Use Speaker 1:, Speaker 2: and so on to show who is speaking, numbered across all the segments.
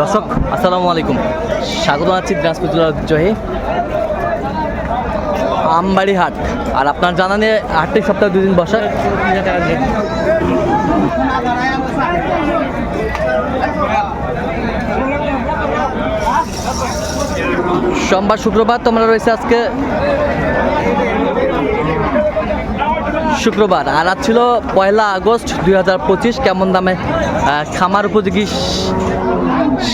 Speaker 1: দর্শক, আসসালামু আলাইকুম। স্বাগত আছি দিনাজপুর জেলার ঐতিহ্যহে আমবাড়ি হাট আর আপনার জানা নেই, হাটটি সপ্তাহে দুদিন বসে। সোমবার শুক্রবার তোমরা রয়েছে আজকে শুক্রবার। আর আজ ছিল পয়লা আগস্ট দুই হাজার পঁচিশ। কেমন দামে খামার উপযোগী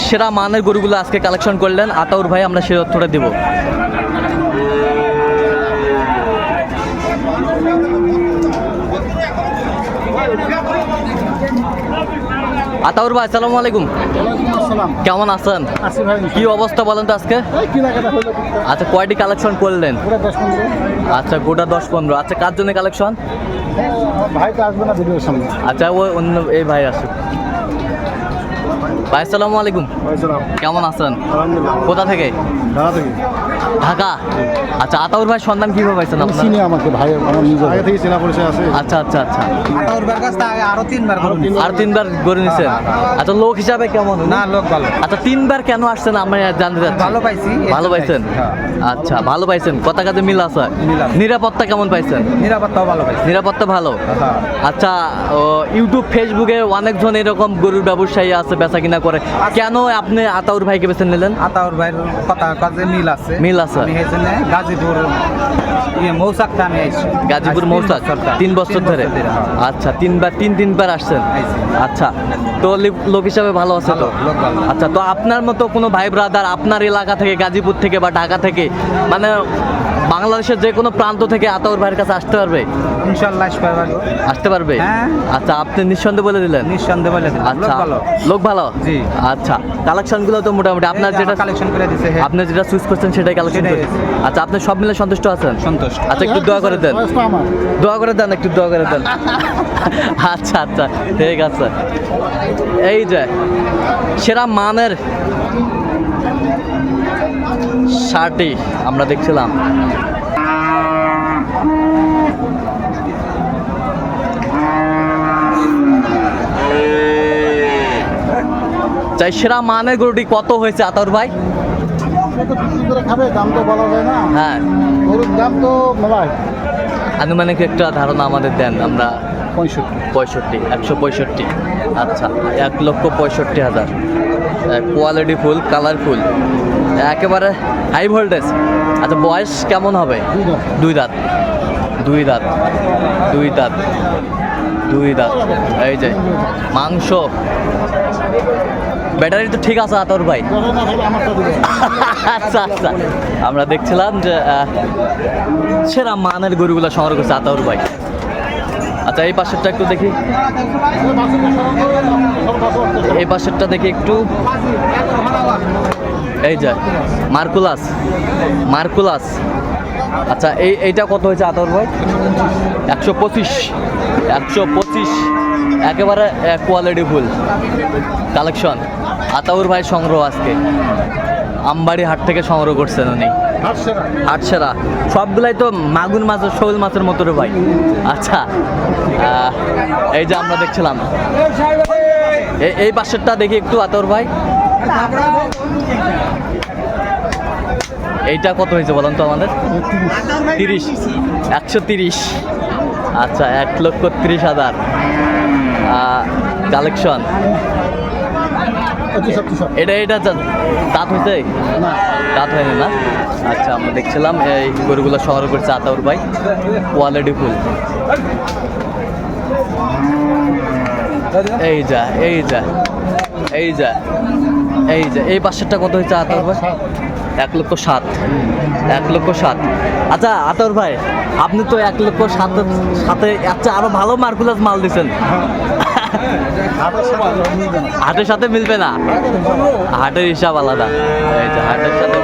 Speaker 1: সেরা মানের গরুগুলো আজকে কালেকশন করলেন। আতাউর ভাই, আমরা সে তথ্যটা দেবো। আতাউর ভাই আসসালামু আলাইকুম। কেমন আছেন? কি অবস্থা বলেন তো আজকে। আচ্ছা কয়টি কালেকশন করলেন? আচ্ছা গোটা দশ পনেরো। আচ্ছা কার জন্য কালেকশন?
Speaker 2: ভাই তো আসবে না ভিডিওর সামনে।
Speaker 1: আচ্ছা ওই অন্য এই ভাই আসুক। ভাই আসসালামু আলাইকুম। কেমন আছেন? কোথা থেকে। ঢাকা? আচ্ছা আতাউর ভাই সন্ধান কীভাবে পাইছেন আপনার?
Speaker 2: চিনি আমাকে ভাই আমার আগে থেকে চেনা পরিচয় আছে।
Speaker 1: আচ্ছা আচ্ছা আচ্ছা।
Speaker 3: বার কাছ থেকে আরও তিনবার করুন
Speaker 1: আর তিনবার গড়ে নিছেন? আচ্ছা লোক হিসাবে কেমন?
Speaker 3: না লোক ভালো।
Speaker 1: আচ্ছা তিনবার কেন আসছেন আমি জানতে চাচ্ছি।
Speaker 3: ভালো পাইছি
Speaker 1: ভালো পাইছেন?
Speaker 3: হ্যাঁ।
Speaker 1: আচ্ছা ভালো পাইছেন। কথা কাজে মিল আছে? নিরাপত্তা কেমন পাইছেন?
Speaker 3: নিরাপত্তাও ভালো পাইছি।
Speaker 1: নিরাপত্তা ভালো?
Speaker 3: হ্যাঁ।
Speaker 1: আচ্ছা ইউটিউব ফেসবুকে অনেকজন এরকম গরুর ব্যবসায়ী আছে বেচা কিনা করে। কেন আপনি আতাউর ভাইকে বেছে নিলেন?
Speaker 3: আতাউর ভাইয়ের কথা কাজে মিল আছে।
Speaker 1: মিল আছে।
Speaker 3: এই জন্য গাজীপুর ইয়ে আমি
Speaker 1: গাজীপুর মৌসাক তিন বছর ধরে।
Speaker 3: হ্যাঁ।
Speaker 1: আচ্ছা তিনবার তিন তিনবার আসছেন? আচ্ছা তো লোক হিসাবে ভালো আছে তো। আচ্ছা তো আপনার মতো কোনো ভাই ব্রাদার আপনার এলাকা থেকে গাজীপুর থেকে বা ঢাকা থেকে মানে বাংলাদেশের যে কোনো প্রান্ত থেকে আতাউর ভাইয়ের কাছে আসতে পারবে? আসতে পারবে।
Speaker 3: হ্যাঁ।
Speaker 1: আচ্ছা আপনি নিঃসন্দেহে বলে দিলেন?
Speaker 3: নিঃসন্দেহে বলে। লোক
Speaker 1: আচ্ছা
Speaker 3: ভালো।
Speaker 1: লোক ভালো?
Speaker 3: জি।
Speaker 1: আচ্ছা কালেকশনগুলো তো মোটামুটি আপনার যেটা
Speaker 3: কালেকশন করে দিছে হ্যাঁ।
Speaker 1: আপনি যেটা চুজ করছেন সেটাই কালেকশন। আচ্ছা আপনি সব মিলে সন্তুষ্ট আছেন?
Speaker 3: সন্তুষ্ট।
Speaker 1: আচ্ছা একটু দোয়া করে দেন। দোয়া করে দেন একটু দোয়া করে দেন। আচ্ছা আচ্ছা ঠিক আছে। এই যে সেরা মানের শার্টই আমরা দেখছিলাম। সেরা মানের গরুটি কত হয়েছে আতর ভাই?
Speaker 2: আপনি তো বিক্রি করে খাবে দাম তো বলা যায় না।
Speaker 1: হ্যাঁ।
Speaker 2: গরুর দাম তো মেলায়
Speaker 1: আনুমানিক একটা ধারণা আমাদের দেন আমরা
Speaker 2: পঁয়ষট্টি।
Speaker 1: পঁয়ষট্টি একশো পঁয়ষট্টি। আচ্ছা এক লক্ষ পঁয়ষট্টি হাজার। কোয়ালিটি ফুল কালারফুল একেবারে হাই ভোল্টেজ আচ্ছা বয়স কেমন হবে?
Speaker 2: দুই
Speaker 1: দাঁত। দুই দাঁত। দুই দাঁত। দুই দাঁত। এই যে মাংস। ব্যাটারি তো ঠিক আছে আতর ভাই। আচ্ছা আচ্ছা। আমরা দেখছিলাম যে সেরা মানের গরুগুলো সংগ্রহ করছে আতর ভাই। আচ্ছা এই পাশেরটা একটু দেখি। এই পাশেরটা দেখি একটু। এই যে, মার্কুলাস। মার্কুলাস। আচ্ছা এই, এইটা কত হয়েছে আতর ভাই? একশো পঁচিশ। একশো পঁচিশ। একেবারে কোয়ালিটি ফুল কালেকশন আতাউর ভাই সংগ্রহ আজকে। আমবাড়ি হাট থেকে সংগ্রহ করছেন উনি। আটছেরা সবগুলাই তো মাগুর মাছ শোল মাছের মতো রে ভাই। আচ্ছা এই যে আমরা দেখছিলাম। এই পাশেরটা দেখি একটু আতর ভাই। এইটা কত হয়েছে বলেন তো আমাদের? তিরিশ। একশো তিরিশ। আচ্ছা এক লক্ষ তিরিশ হাজার। কালেকশন এটা এটা দাঁত হয়েছে দাঁত হয়নি না? আচ্ছা আমরা দেখছিলাম এই গরুগুলো সংগ্রহ করছে আতাউর ভাই। Quality full. এই যা এই যা এই যা এই যা। এই পাশেরটা কত হয়েছে আতাউর ভাই? এক লক্ষ সাত। এক লক্ষ সাত। আচ্ছা আতর ভাই, আপনি তো এক লক্ষ সাত সাথে আচ্ছা আরও ভালো মার্কুলাস মাল দিচ্ছেন
Speaker 2: হাটের সাথে মিলবে না।
Speaker 1: হাটের হিসাব আলাদা। হাটের সাথে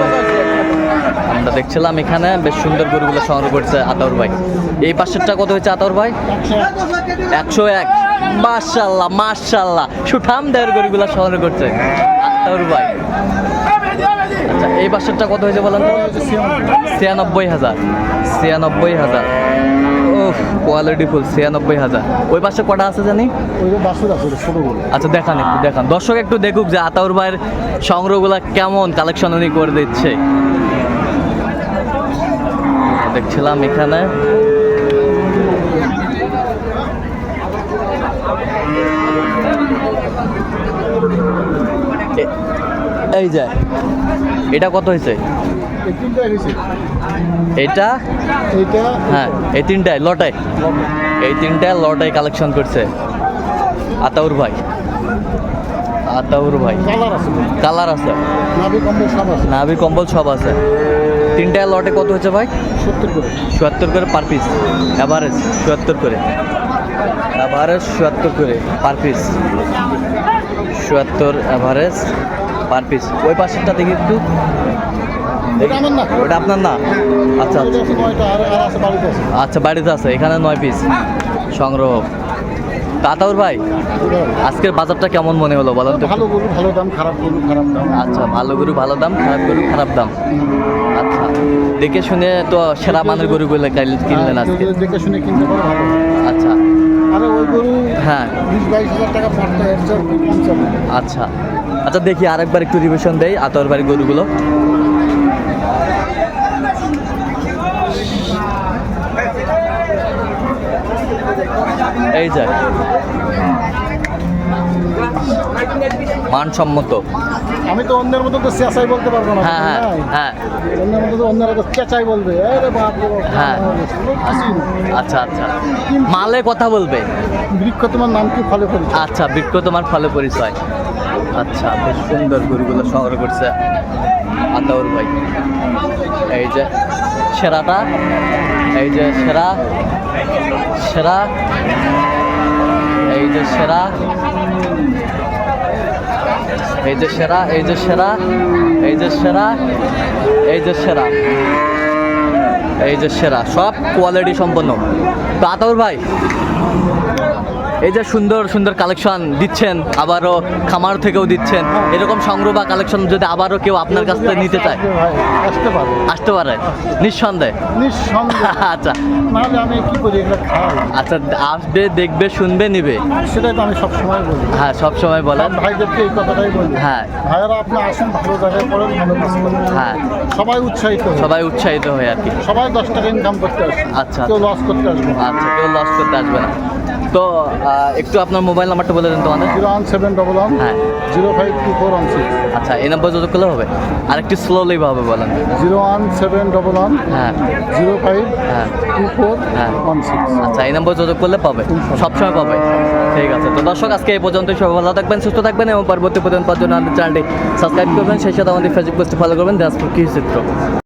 Speaker 1: আমরা দেখছিলাম এখানে বেশ সুন্দর গরুগুলো সংগ্রহ করছে আতর ভাই। এই পাশেরটা কত হয়েছে আতর ভাই? একশো এক। মার্শাল্লাহ মার্শাল্লাহ সুঠাম দেহের গরুগুলো সংগ্রহ করছে আতর ভাই। এই পাশেরটা কত হয়েছে বলেন তো? ছিয়ানব্বই হাজার। ছিয়ানব্বই হাজার। কোয়ালিটি ফুল ছিয়ানব্বই হাজার। ওই পাশে কটা আছে জানি? আচ্ছা দেখান একটু দেখান। দর্শক একটু দেখুক যে আতাউর ভাইয়ের সংগ্রহগুলো কেমন কালেকশন উনি করে দিচ্ছে। দেখছিলাম এখানে। এই যে এটা কত হয়েছে? এটা? হ্যাঁ এই তিনটায় লটায় এই তিনটা লটায় কালেকশন করছে। আতাউর ভাই। আতাউর ভাই।
Speaker 2: কালার আছে। নাভি কম্বল সব আছে।
Speaker 1: নাভি কম্বল সব আছে। তিনটা লটে কত হচ্ছে ভাই?
Speaker 2: সত্তর করে।
Speaker 1: চুয়াত্তর করে পার পিস অ্যাভারেজ চুয়াত্তর করে। অ্যাভারেজ চুয়াত্তর করে পার পিস চুয়াত্তর অ্যাভারেজ পার পিস ওই পাশেরটা দেখি একটু। ওটা আপনার না? আচ্ছা আচ্ছা।
Speaker 2: বাড়িতে আছে।
Speaker 1: আচ্ছা বাড়িতে আছে। এখানে নয় পিস সংগ্রহ। তাতাউর ভাই আজকের বাজারটা কেমন মনে হলো বলেন তো
Speaker 2: ভালো গরু ভালো দাম খারাপ গরু খারাপ দাম।
Speaker 1: আচ্ছা ভালো গরু ভালো দাম খারাপ গরু খারাপ দাম। আচ্ছা দেখে শুনে তো সেরা মানের গরুগুলো কাইল- কিনলেন
Speaker 2: হ্যাঁ,
Speaker 1: আজকে।
Speaker 2: দেখে শুনে কিনতে পারে ভালো
Speaker 1: আচ্ছা।
Speaker 2: আরে ওই গরু
Speaker 1: হ্যাঁ।
Speaker 2: বিশ বাইশ হাজার টাকা চলে
Speaker 1: আচ্ছা। আচ্ছা দেখি আরেকবার একটু রিভিশন দেই আতর বাড়ি গরুগুলো। এই যে। মানসম্মত।
Speaker 2: আমি তো অন্যের মতো তো চেঁচাই বলতে পারব না
Speaker 1: হ্যাঁ হ্যাঁ? হ্যাঁ।
Speaker 2: অন্যের মতো তো অন্যরা তো চেঁচাই বলবে।
Speaker 1: হ্যাঁ। আচ্ছা আচ্ছা। মালে কথা বলবে?
Speaker 2: বৃক্ষ তোমার নাম কি ফলে ফলে
Speaker 1: আচ্ছা বৃক্ষ তোমার ফলে পরিচয়। আচ্ছা বেশ সুন্দর গরুগুলো সংগ্রহ করছে আতাউর ভাই। এই যে সেরাটা, এই যে সেরা সেরা, এই যে সেরা, এই যে সেরা, এই যে সেরা, এই যে সেরা, এই যে সেরা, এই যে সেরা, সব কোয়ালিটি সম্পন্ন। তো আতাউর ভাই এই যে সুন্দর সুন্দর কালেকশন দিচ্ছেন আবারও খামার থেকেও দিচ্ছেন। এরকম সংগ্রহ বা কালেকশন যদি আবারও কেউ আপনার কাছ থেকে নিতে চায়?
Speaker 2: আসতে পারবে
Speaker 1: আসতে পারে। নিঃসন্দেহে।
Speaker 2: নিঃসন্দেহে।
Speaker 1: আচ্ছা।
Speaker 2: আমি কি করি
Speaker 1: আচ্ছা আসবে দেখবে শুনবে নিবে?
Speaker 2: সেটাই তো আমি সবসময় বলি।
Speaker 1: হ্যাঁ সব সময় বলেন
Speaker 2: ভাইদেরকে এই কথাটাই বলি।
Speaker 1: হ্যাঁ।
Speaker 2: ভাইয়েরা আপনি আসুন ভালো জায়গায় পড়েন ভালো কাজ করেন।
Speaker 1: হ্যাঁ।
Speaker 2: সবাই উৎসাহিত
Speaker 1: সবাই উৎসাহিত হয়ে আর কি।
Speaker 2: সবাই দশ টাকা ইনকাম করতে আসে
Speaker 1: আচ্ছা,
Speaker 2: কেউ লস করতে আসবে
Speaker 1: আচ্ছা কেউ লস করতে আসবে না। তো একটু আপনার মোবাইল নাম্বারটা বলে দেন তোমাদের।
Speaker 2: Zero one seven double one
Speaker 1: হ্যাঁ।
Speaker 2: Zero five two four one six.
Speaker 1: আচ্ছা এই নাম্বার যোগাযোগ করলে হবে? আর একটু স্লোলি ভাবে বলেন।
Speaker 2: Zero one seven double one
Speaker 1: হ্যাঁ।
Speaker 2: জিরো ফাইভ
Speaker 1: হ্যাঁ।
Speaker 2: টু ফোর
Speaker 1: হ্যাঁ।
Speaker 2: One six.
Speaker 1: আচ্ছা এই নম্বর যোগাযোগ করলে পাবে? সবসময় পাবে। ঠিক আছে তো দর্শক আজকে এই পর্যন্ত সবাই ভালো থাকবেন সুস্থ থাকবেন এবং পরবর্তী পর্যন্ত পাওয়ার জন্য আমাদের চ্যানেলটি সাবস্ক্রাইব করবেন। সেই সাথে আমাদের ফেসবুক পেজটি ফলো করবেন। দিনাজপুর কৃষি চিত্র